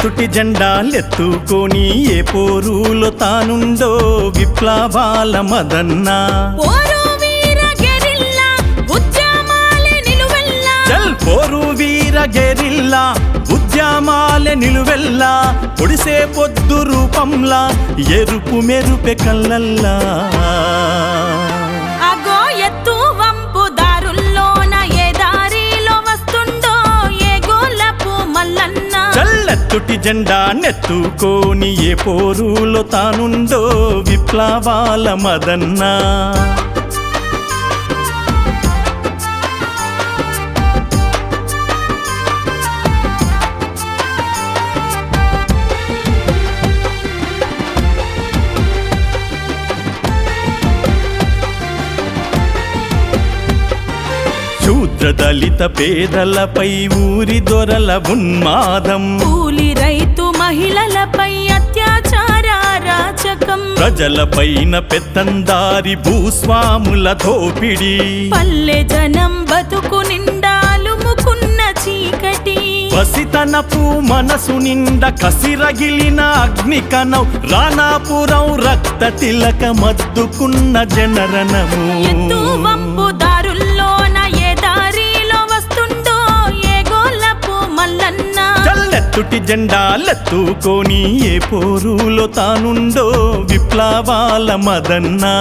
నెత్తుటి జెండాలెత్తుకొని ఏ పోరులో తానుండో విప్లవాల మదన్నా. పోరు వీర గెరిల్లా ఉద్యమాలె నిలువెల్లా. పొడిసే పొద్దు రూపంలా ఎరుపు మెరుపె కళ్ళల్లా. చల్లెత్తుటి జెండా నెత్తుకోని ఏ పోరులో తానుండో విప్లవాల మదన్నా. శూద్ర దళిత పేదలపై ఊరి దొరల ఉన్మాదం. కూలి రైతు మహిళలపై అత్యాచార రాచకం. ప్రజలపైన పెత్తందారి భూస్వాముల దోపిడి. పల్లె జనం బతుకు నిండాలుముకున్న చీకటి. వసితనపు మనసు నిండ కసిరగిలిన అగ్నికణం రానాపురం రక్త తిలక మద్దుకున్న జనరణము. ఎత్తు జెండాల జెండాలెత్తుకొని ఏ పోరులో తానుండో విప్లవాల మదన్నా.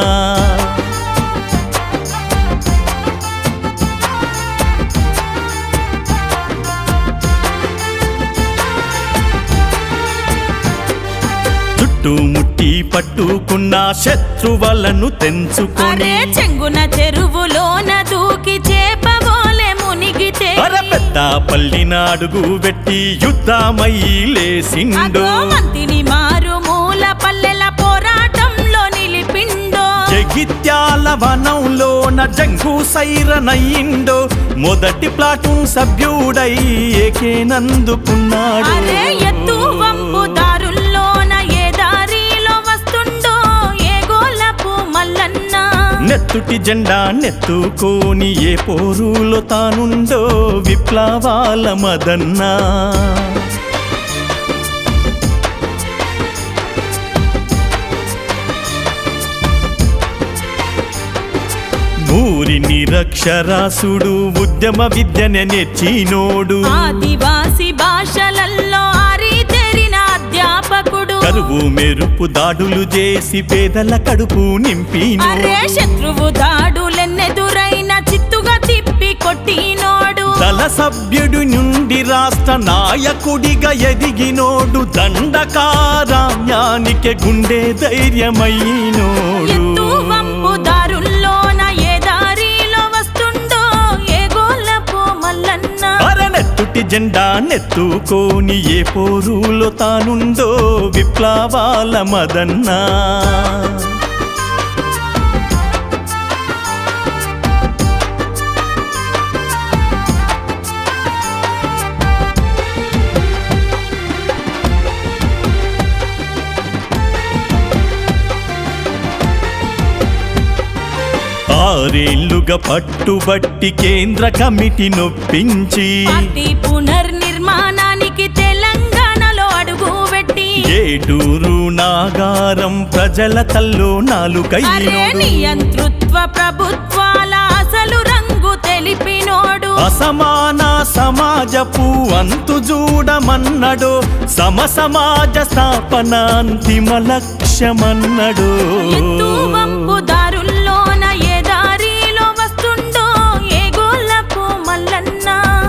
చుట్టుముట్టి పట్టుకున్న శత్రువలను తెంచుకొని చెంగున చెరువులోన దూకి పల్లిన అడుగు పెట్టి యుద్ధమై లేసిండు మంతిని మారు మూల పల్లెల పోరాటంలో నిలిపిండో. జగిత్యాల వనంలోన జంగు సైరనయ్యిండో. మొదటి ప్లాటూన్ సభ్యుడై ఏకేనందుకున్నాడు ఎత్తు వంపు నెత్తుటి జెండా నెత్తుకోని ఏ పోరులో తానుండో విప్లవాల మదన్నా. ఊరి నిరక్షరాసుడు ఉద్యమ విద్యనే నేర్చినోడు. ఆదివాసి కరువు మెరుపు దాడులు చేసి పేదల కడుపు నింపినోడు అరే శత్రువు దాడులెన్నెదురైన చిత్తుగా తిప్పి కొట్టినోడు. దళ సభ్యుడు నుండి రాష్ట్ర నాయకుడిగా ఎదిగినోడు. దండకారామ్యానికి గుండె ధైర్యమైనోడు. జెండా నెత్తుకోని ఏ పోరులో తానుందో విప్లవాల మదన్నా. ఆరేళ్ళుగా పట్టుబట్టి కేంద్ర కమిటీ నొప్పించి ఏటూరు నాగారం ప్రజల తల్లో నాలుకైనోడు నియంతృత్వ ప్రభుత్వాల అసలు రంగు తెలిపినోడు. అసమాన సమాజపు అంతు చూడమన్నడు సమ సమాజ స్థాపన అంతిమ లక్ష్యమన్నడు.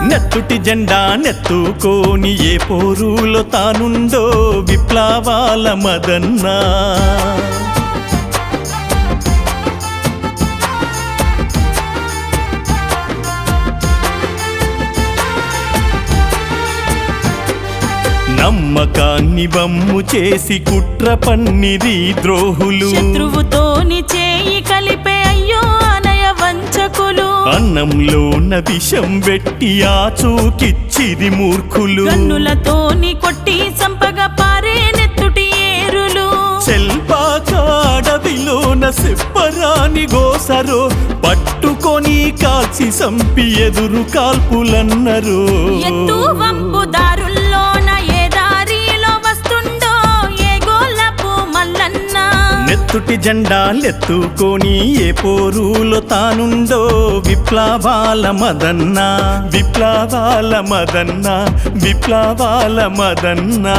నెత్తుటి జెండా నెత్తుకోని ఏ పోరులో తానుండో విప్లవాల మదన్నా. నమ్మకాన్ని బమ్ము చేసి కుట్ర పన్నిరి ద్రోహులు. శత్రువుతోని అన్నంలోన విషం పెట్టి ఆచూకిచ్చిరి మూర్ఖులు. గన్నులతోని కొట్టి సంపగ పారే నెత్తుటి ఏరులు. సెప్పరాని గోసరో. పట్టుకొని కాల్చి సంపి ఎదురు కాల్పులన్నరు. ఎత్తు నెత్తుటి జెండాలెత్తుకొని ఏ పోరులో తానుండో విప్లవాల మదన్న విప్లవాల మదన్న విప్లవాల మదన్నా.